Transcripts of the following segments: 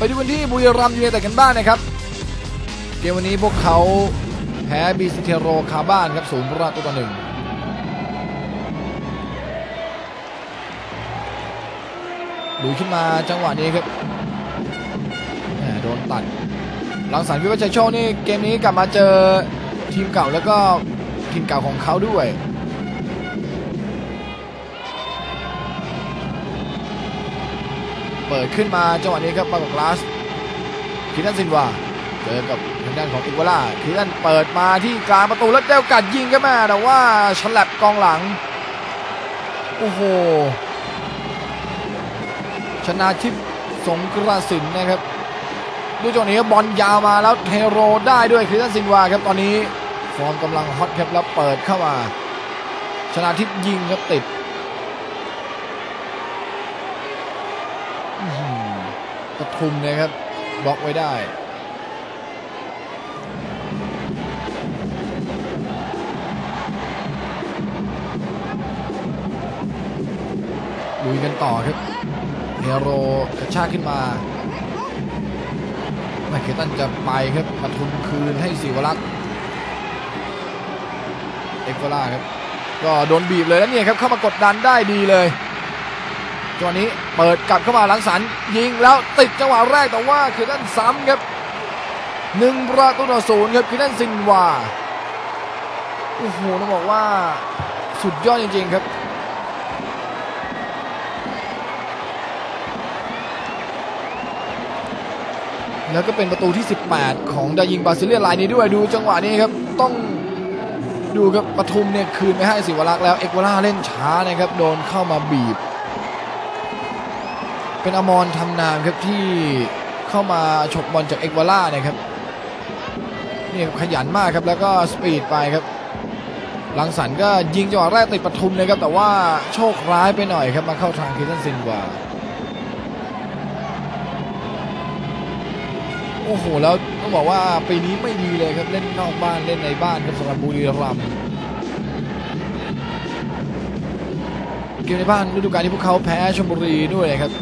ไปดูกันที่บุรีรัมย์ยูไนเต็ดกันบ้างนะครับ เกมวันนี้พวกเขาแพ้บีซิเทโรคาบ้านครับศูนย์ประตูต่อหนึ่งลุยขึ้นมาจังหวะนี้ครับโดนตัดหลังสารพิวัชชัยโชคนี่เกมนี้กลับมาเจอทีมเก่าแล้วก็ทีมเก่าของเขาด้วย เปิดขึ้นมาจังหวะนี้ครับมากับกลาสคิดันซินวาเจอกับทางด้านของอิกวาล่าคิดันเปิดมาที่กลางประตูแล้วเจ้ากัดยิงครับแม่แต่ว่าฉลับกองหลังโอ้โหชนะทิพย์สงกระสินนะครับดูจังหวะนี้ครับบอลยาวมาแล้วเทโรได้ด้วยคิดันซินวาครับตอนนี้ฟอร์มกำลังฮอตครับแล้วเปิดเข้ามาชนะทิพย์ยิงครับติด อื้อหือ ปทุมนะครับบล็อกไว้ได้ลุยกันต่อครับเฮโรกระชากขึ้นมาไม่เคตันจะไปครับปทุมคืนให้ศิวรักษ์เอกโกล่าครับ ก็โดนบีบเลยแล้วเนี่ยครับเข้ามากดดันได้ดีเลย จังหวะนี้เปิดกลับเข้ามาหลังสันยิงแล้วติดจังหวะแรกแต่ว่าคือด้านซ้ำครับหนึ่งประตูต่อศูนย์ครับคือด้านซินวาโอ้โหต้องบอกว่าสุดยอดจริงๆครับแล้วก็เป็นประตูที่ 18 ของดายิงบาซิเลียนลายนี้ด้วยดูจังหวะนี้ครับ ต้องดูครับปทุมเนี่ยคืนไปให้สิวรักษ์แล้วเอกวาล่าเล่นช้านะครับ โดนเข้ามาบีบ เป็นอมรทำนามครับที่เข้ามาฉกบอลจากเอกวาล่านะครับนี่ขยันมากครับแล้วก็สปีดไปครับหลังสันก็ยิงจังหวะแรกติดปทุมนะครับ แต่ว่าโชคร้ายไปหน่อยครับมาเข้าทางคิตันซินวาโอ้โหแล้วต้องบอกว่าปีนี้ไม่ดีเลยครับเล่นนอกบ้านเล่นในบ้านครับสำหรับบุรีรัมย์เกมในบ้านฤดูกาลที่พวกเขาแพ้ชลบุรีด้วยครับ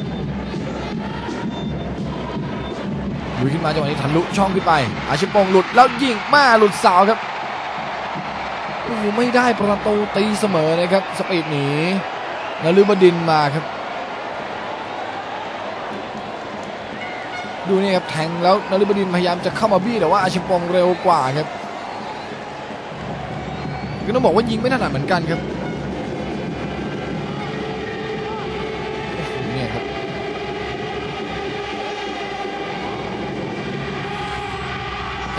ลุยขึ้นมาจังหวะนี้ทะลุช่องขึ้นไป อาชิปงหลุดแล้วยิงมาหลุดเสาครับโอ้โหไม่ได้ประตูตีเสมอนะครับสปีดหนีนลืบดินมาครับ ดูนี่ครับแทงแล้วนลืบดินพยายามจะเข้ามาบี้แต่ว่าอาชิปงเร็วกว่าครับก็ต้องบอกว่ายิงไม่ถนัดเหมือนกันครับโอ้โหเนี่ยครับ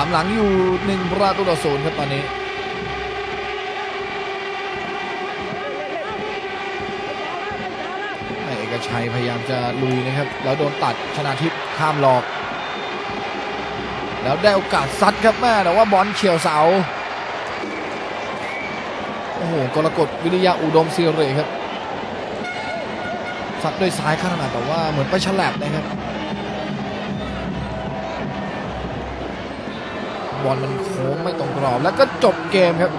ทำหลังอยู่หนึ่งประตูต่อศูนย์ครับตอนนี้เอกชัยพยายามจะลุยนะครับ แล้วโดนตัดชนะทิพย์ข้ามหลอก แล้วได้โอกาสซัดครับแม่แต่ว่าบอลเฉียวเสาโอ้โหกรกฎวิริยะอุดมศิริครับซัดด้วยซ้ายข้างหน้าแต่ว่าเหมือนไปฉลับนะครับ บอลมันโค้งไม่ตรงกรอบ แล้วก็จบเกมครับ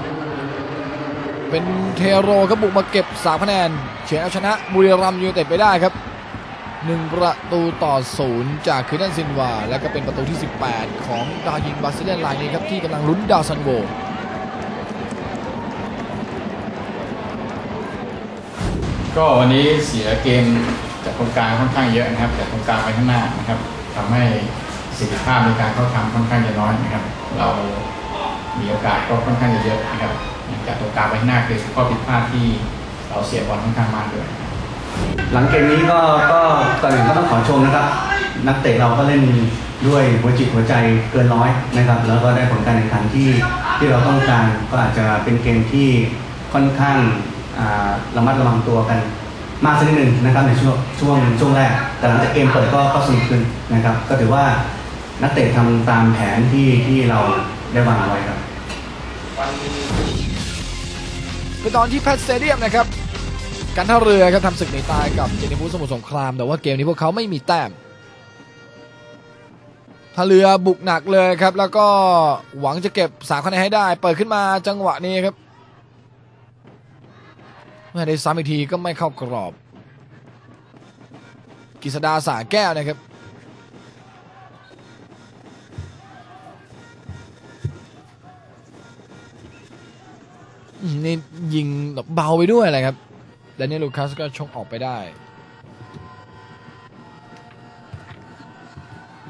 เป็นเทโรครับบุกมาเก็บ3คะแนนเฉือนเอาชนะบุรีรัมย์ยูไนเต็ดไปได้ครับ1ประตูต่อศูนย์จากคิดันซินวา และก็เป็นประตูที่ 18 ของดาวยิงบาซิเลียนลายนี้ครับ ที่กำลังลุ้นดาวซันโวก็วันนี้เสียเกมจากตรงกลางค่อนข้างเยอะนะครับจากตรงกลางไปข้างหน้านะครับทำให้ประสิทธิภาพในการเข้าทำค่อนข้างจะน้อยนะครับ เรามีโอกาสก็ค่อนข้างจะเยอะนะครับจากตรงกลางไปข้างหน้าคือข้อผิดพลาดที่เราเสียบอลค่อนข้างมากด้วยหลังเกมนี้ก็ก็ก่อนอื่นก็ต้องขอชมนะครับ นักเตะเราก็เล่นด้วยหัวจิตหัวใจเกินร้อยนะครับ แล้วก็ได้ผลการแข่งขันที่ที่เราต้องการก็อาจจะเป็นเกมที่ค่อนข้างระมัดระวังตัวกันมากสักนิดหนึ่งนะครับในช่วงช่วงช่วงแรก แต่หลังจากเกมเปิดก็ก็สนุกขึ้นนะครับ ก็ถือว่า นักเตะทำตามแผนที่ที่เราได้วางเอาไว้ครับ เป็นตอนที่แพทสเตเดียมนะครับการท่าเรือครับทำศึกหนีตายกับเจนิฟูสมุทรสงคราม แต่ว่าเกมนี้พวกเขาไม่มีแต้มท่าเรือบุกหนักเลยครับ แล้วก็หวังจะเก็บสามคะแนนให้ได้ เปิดขึ้นมาจังหวะนี้ครับไม่ได้ซ้ำอีกทีก็ไม่เข้ากรอบ กิษดาสาแก้วนะครับ นี่ยิงแบบเบาไปด้วยอะไรครับแดเนียลลูคัสก็ชกออกไปได้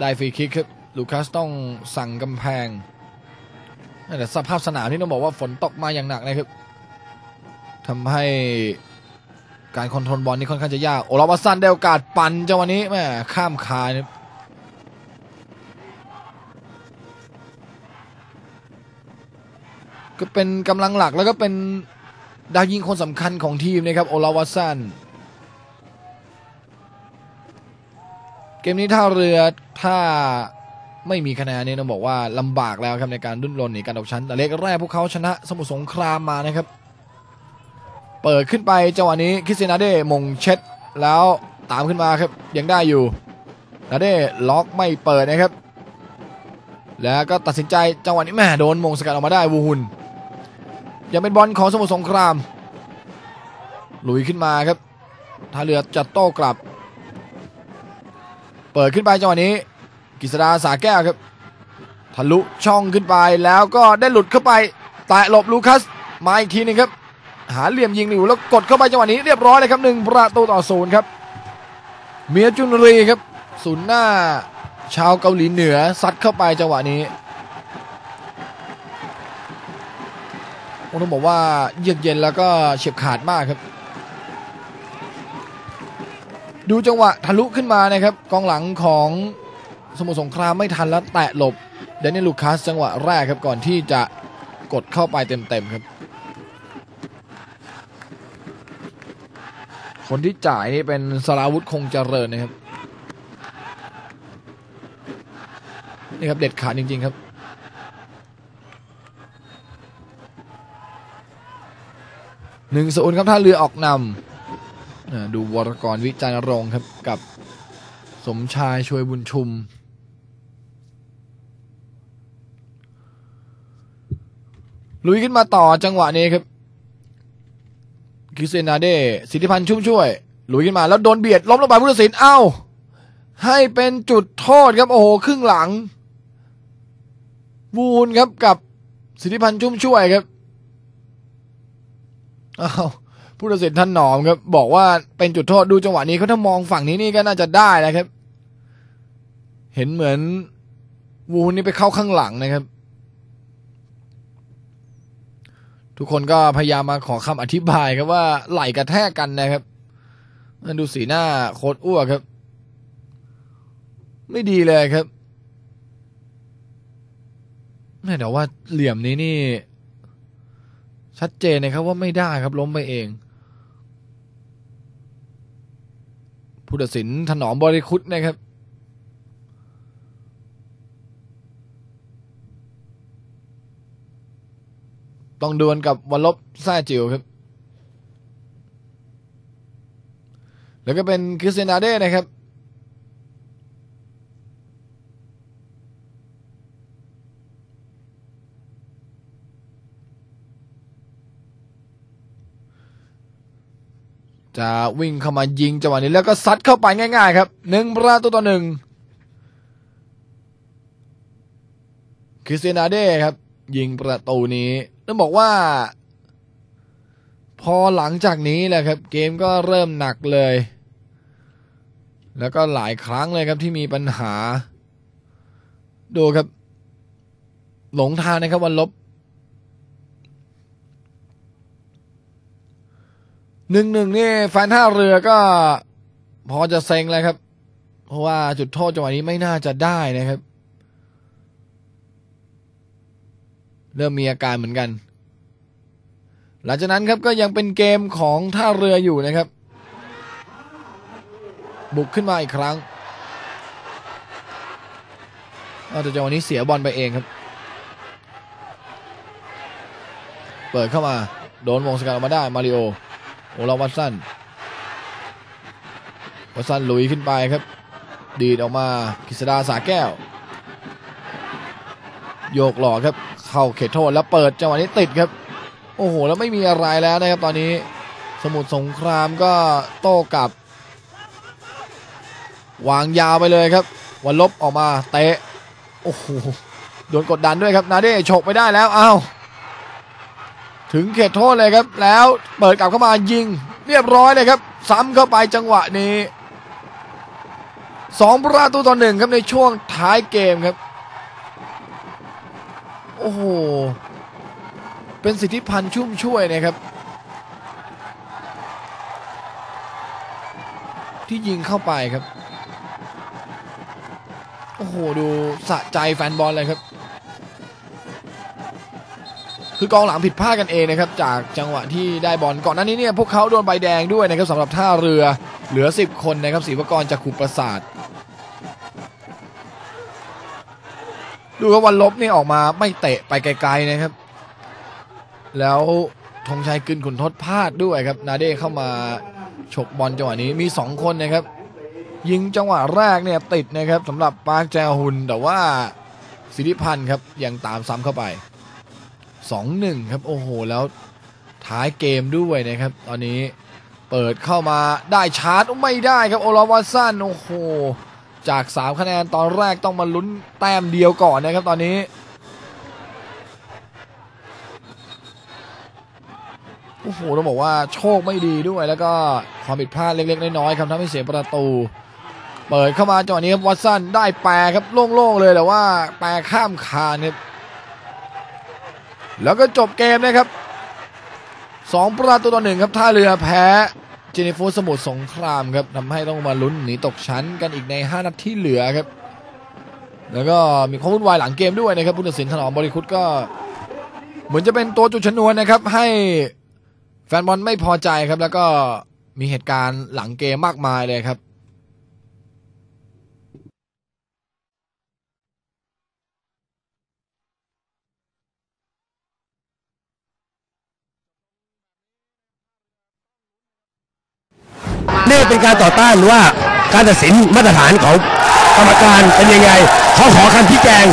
ได้ฟรีคิกครับลูคัสต้องสั่งกำแพงแต่สภาพสนามที่ต้องบอกว่าฝนตกมาอย่างหนักนะครับทำให้การคอนโทรลบอลนี่ค่อนข้างจะยาก โอลาวัสซันได้โอกาสปั่นจังหวะนี้แม่ข้ามคานครับ ก็เป็นกำลังหลักแล้วก็เป็นดาวยิงคนสำคัญของทีมนะครับโอลาวัสซันเกมนี้ท่าเรือถ้าไม่มีคะแนนนี่ต้องบอกว่าลำบากแล้วครับในการดุนรนหนีการตกชั้น แต่เล็กแรกพวกเขาชนะสมุทรสงครามมานะครับ เปิดขึ้นไปจังหวะนี้คริสเตียนาเด้มงเช็ดแล้วตามขึ้นมาครับยังได้อยู่นาเด้ล็อกไม่เปิดนะครับ แล้วก็ตัดสินใจจังหวะนี้แม่โดนมงสกัดออกมาได้วูฮุน ยังเป็นบอลของสมุทรสงคราม ลุยขึ้นมาครับท่าเรือจะโต้กลับ เปิดขึ้นไปจังหวะนี้กฤษดาสาแก้วครับ ทะลุช่องขึ้นไปแล้วก็ได้หลุดเข้าไปแตะหลบลูคัสมาอีกทีหนึงครับ หาเหลี่ยมยิงอยู่แล้วกดเข้าไปจังหวะนี้เรียบร้อยเลยครับหนึ่งประตูต่อศูนย์ครับ เมียจุนรีครับศูนย์หน้าชาวเกาหลีเหนือซัดเข้าไปจังหวะนี้ผม ต้องบอกว่าเยือกเย็นแล้วก็เฉียบขาดมากครับ ดูจังหวะทะลุขึ้นมานะครับ กองหลังของสมุทรสงครามไม่ทันแล้วแตะหลบเดนนิสลูคัสจังหวะแรกครับก่อนที่จะกดเข้าไปเต็มๆครับ คนที่จ่ายนี่เป็นสราวุธคงเจริญนะครับนี่ครับเด็ดขาดจริง ๆ ครับ หนึ่งศูนย์ครับท่าเรือออกนำดูวรกรวิจารณรงค์ครับกับสมชายช่วยบุญชุม ลุยขึ้นมาต่อจังหวะนี้ครับคิเตียนาเดสิทธิพันธ์ชุ่มช่วยลุยขึ้นมาแล้วโดนเบียดล้มลงไปผู้ตัดสินเอ้า ให้เป็นจุดโทษครับ โอ้โหครึ่งหลัง วูนครับกับสิทธิพันธ์ชุ่มช่วยครับ อ้าวผู้ตัดสินท่านหนอมครับ บอกว่าเป็นจุดโทษดูจังหวะนี้เขาถ้ามองฝั่งนี้นี่ก็น่าจะได้นะครับ เห็นเหมือนวูนี่ไปเข้าข้างหลังนะครับ ทุกคนก็พยายามมาขอคำอธิบายครับว่าไหลกระแทกกันนะครับนั่นดูสีหน้าโคตรอ้วกครับ ไม่ดีเลยครับแม่แต่ว่าเหลี่ยมนี้นี่ ชัดเจนนะครับว่าไม่ได้ครับล้มไปเอง ผู้ตัดสินถนอมบริคุตนะครับ ต้องดวลกับวันลบแซ่จิวครับ แล้วก็เป็นคริสเตียนาเด้นะครับ จะวิ่งเข้ามายิงจังหวะนี้แล้วก็ซัดเข้าไปง่าย ๆ ครับหนึ่งประตูต่อหนึ่งคริสเตียนาเด้ครับ ยิงประตูนี้ต้องบอกว่า พอหลังจากนี้แหละครับ เกมก็เริ่มหนักเลย แล้วก็หลายครั้งเลยครับที่มีปัญหา ดูครับ หลงทางนะครับวันลบ หนึ่งหนึ่งนี่แฟนท่าเรือก็ พอจะเซ็งเลยครับ เพราะว่าจุดโทษจังหวะนี้ไม่น่าจะได้นะครับ เริ่มมีอาการเหมือนกัน หลังจากนั้นครับก็ยังเป็นเกมของท่าเรืออยู่นะครับ บุกขึ้นมาอีกครั้งอาแต่จังหวะนี้เสียบอลไปเองครับ เปิดเข้ามา โดนวงสกัดออกมาได้มาริโอ โอลาวัตสันวัตสันลุยขึ้นไปครับ ดีดออกมากิษดาสาแก้ว โยกหล่อครับ เข้าเขตโทษแล้วเปิดจังหวะนี้ติดครับ โอ้โห แล้วไม่มีอะไรแล้วนะครับตอนนี้ สมุทรสงครามก็โต้กลับ วางยาวไปเลยครับ วันลบออกมาเตะ โอ้โห โดนกดดันด้วยครับ นาเด้ฉกไปได้แล้ว อ้าว ถึงเขตโทษเลยครับ แล้วเปิดกลับเข้ามายิง เรียบร้อยเลยครับ ซ้ำเข้าไปจังหวะนี้สองประตูต่อหนึ่งครับในช่วงท้ายเกมครับ โอ้โห เป็นสิทธิพันธ์ชุ่มช่วยนะครับ ที่ยิงเข้าไปครับ โอ้โห ดูสะใจแฟนบอลเลยครับ คือกองหลังผิดพลาดกันเองนะครับจากจังหวะที่ได้บอลก่อนหน้านี้เนี่ยพวกเขาโดนใบแดงด้วยนะครับสำหรับท่าเรือเหลือ 10 คนนะครับศรีวกรจากขุประสาทดูว่าวันลบนี่ออกมาไม่เตะไปไกลๆนะครับ แล้วธงชัยกึนขุนทดพลาดด้วยครับ นาเด้เข้ามาฉกบอลจังหวะนี้มี 2 คนนะครับ ยิงจังหวะแรกเนี่ยติดนะครับสำหรับปาร์คแจฮุนแต่ว่าสิทธิพันธ์ครับยังตามซ้ำเข้าไป 2-1 ครับโอ้โหแล้วท้ายเกมด้วยนะครับ ตอนนี้เปิดเข้ามาได้ชาร์จไม่ได้ครับโอลาวาสันโอ้โหจาก 3 คะแนนตอนแรกต้องมาลุ้นแต้มเดียวก่อนนะครับตอนนี้โอ้โหต้องบอกว่าโชคไม่ดีด้วย แล้วก็ความผิดพลาดเล็กๆน้อยๆครับทำให้เสียประตู เปิดเข้ามาจังหวะนี้ครับวัตสันได้แปรครับโล่งๆเลยแต่ว่าแปรข้ามคานครับ แล้วก็จบเกมนะครับสองประตูต่อหนึ่งครับท่าเรือแพ้เจนิฟูสมุทรสงครามครับทำให้ต้องมาลุ้นหนีตกชั้นกันอีกใน 5 นัดที่เหลือครับ แล้วก็มีความวุ่นวายหลังเกมด้วยนะครับผู้ตัดสินถนอมบริคุตก็ เหมือนจะเป็นตัวจุดชนวนนะครับ ให้แฟนบอลไม่พอใจครับ แล้วก็มีเหตุการณ์หลังเกมมากมายเลยครับ นี่เป็นการต่อต้านว่าการตัดสินมาตรฐานของกรรมการเป็นยังไงเขาขอคำชี้แจง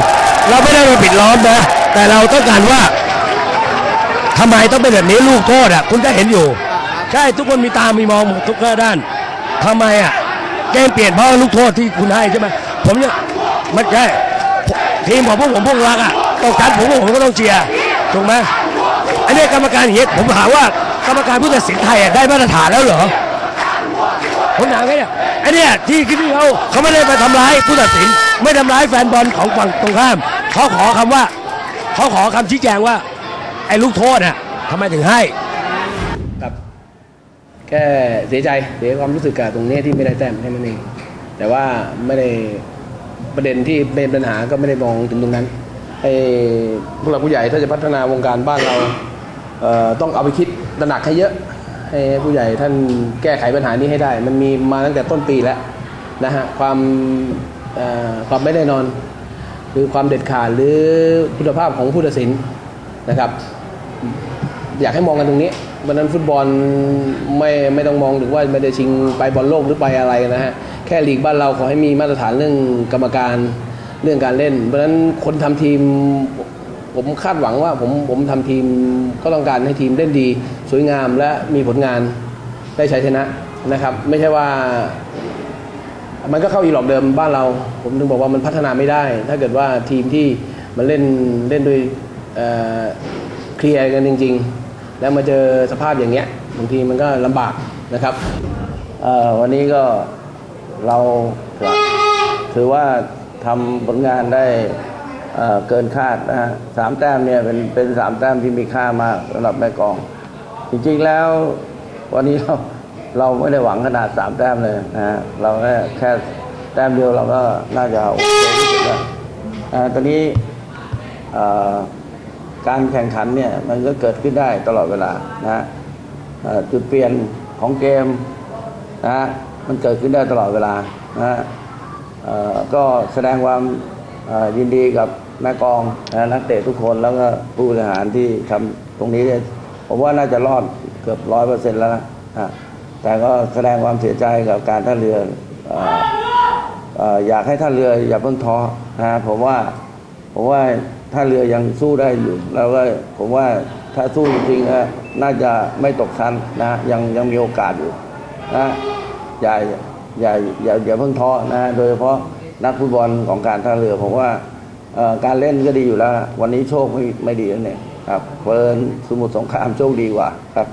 เราไม่ได้มาปิดล้อมนะ แต่เราต้องการว่าทำไมต้องเป็นแบบนี้ลูกโทษอะคุณก็เห็นอยู่ ใช่ทุกคนมีตามีมองทุกด้านทำไมอะเกมเปลี่ยนเพราะลูกโทษที่คุณให้ใช่ไหมผมเนี่ยมันใช่ทีมของพวกผมพวกรักอะตกชั้นผมพวกผมก็ต้องเชียร์ถูกไหมอันนี้กรรมการอย่างนี้ผมถามว่ากรรมการผู้ตัดสินไทยได้มาตรฐานแล้วเหรอ ผมถามแค่เนี่ยไอ้เนี่ยที่ที่เขาเขาไม่ได้ไปทำร้ายผู้ตัดสิน ไม่ทำร้ายแฟนบอลของฝั่งตรงข้ามเขาขอคำว่าเขาขอคำชี้แจงว่า ไอ้ลูกโทษน่ะทำไมถึงให้ครับแค่เสียใจเสียความรู้สึกกับตรงนี้ที่ไม่ได้แต้มแค่นั้นเองแต่ว่าไม่ได้ประเด็นที่เป็นปัญหาก็ไม่ได้มองถึงตรงนั้นไอ้ผู้หลักผู้ใหญ่ถ้าจะพัฒนาวงการบ้านเราเอ่อต้องเอาไปคิดตระหนักให้เยอะ ให้ผู้ใหญ่ท่านแก้ไขปัญหานี้ให้ได้ มันมีมาตั้งแต่ต้นปีแล้วนะฮะความความไม่แน่นอน หรือความเด็ดขาดหรือคุณภาพของผู้ตัดสินนะครับ อยากให้มองกันตรงนี้วันนั้นฟุตบอลไม่ไม่ต้องมองถึงว่าไม่ได้ชิงไปบอลโลกหรือไปอะไรนะฮะแค่ลีกบ้านเราขอให้มีมาตรฐานเรื่องกรรมการเรื่องการเล่น เพราะฉะนั้นคนทำทีมผมคาดหวังว่าผมผมทำทีมก็ต้องการให้ทีมเล่นดี สวยงามและมีผลงานได้ใชัยชนะนะครับ ไม่ใช่ว่า มันก็เข้าอีหลอกเดิมบ้านเรา ผมถึงบอกว่ามันพัฒนาไม่ได้ ถ้าเกิดว่าทีมที่มันเล่นเล่นดยเอ่อเคลียร์กันจริง ๆ แล้วมาเจอสภาพอย่างเงี้ยบางทีมันก็ลำบากนะครับวันนี้ก็เราถือว่าทำผลงานได้เเกินคาดนะฮะสามแต้มเนี่ยเป็นเป็นสามแต้มที่มีค่ามากสำหรับแม่กอง จริงๆแล้ววันนี้เราเราไม่ได้หวังขนาดสามแต้มเลยนะฮะเราแค่แค่แต้มเดียวเราก็น่าจะโอเคที่สุดแล้วตอนนี้การแข่งขันเนี่ยมันก็เกิดขึ้นได้ตลอดเวลานะฮะจุดเปลี่ยนของเกมนะฮะมันเกิดขึ้นได้ตลอดเวลานะฮะก็แสดงความยินดีกับแม่กองนะนักเตะทุกคนแล้วก็ผู้บริหารที่ทำตรงนี้เนี่ย ผมว่าน่าจะรอดเกือบร้อยเปอร์เซ็นต์แล้วนะแต่ก็แสดงความเสียใจกับการท่าเรืออยากให้ท่าเรืออย่าเพิ่งท้อนะผมว่าผมว่าท่าเรือยังสู้ได้อยู่ แล้วก็ผมว่าถ้าสู้จริงๆนะน่าจะไม่ตกชั้นนะยังยังมีโอกาสอยู่นะอย่าอย่าอย่าอย่าเพิ่งท้อนะโดยเฉพาะนักฟุตบอลของการท่าเรือผมว่าการเล่นก็ดีอยู่แล้ว วันนี้โชคไม่ไม่ดีนั่นเอง ครับเฟินสมุทรสงครามโชคดีกว่าครับ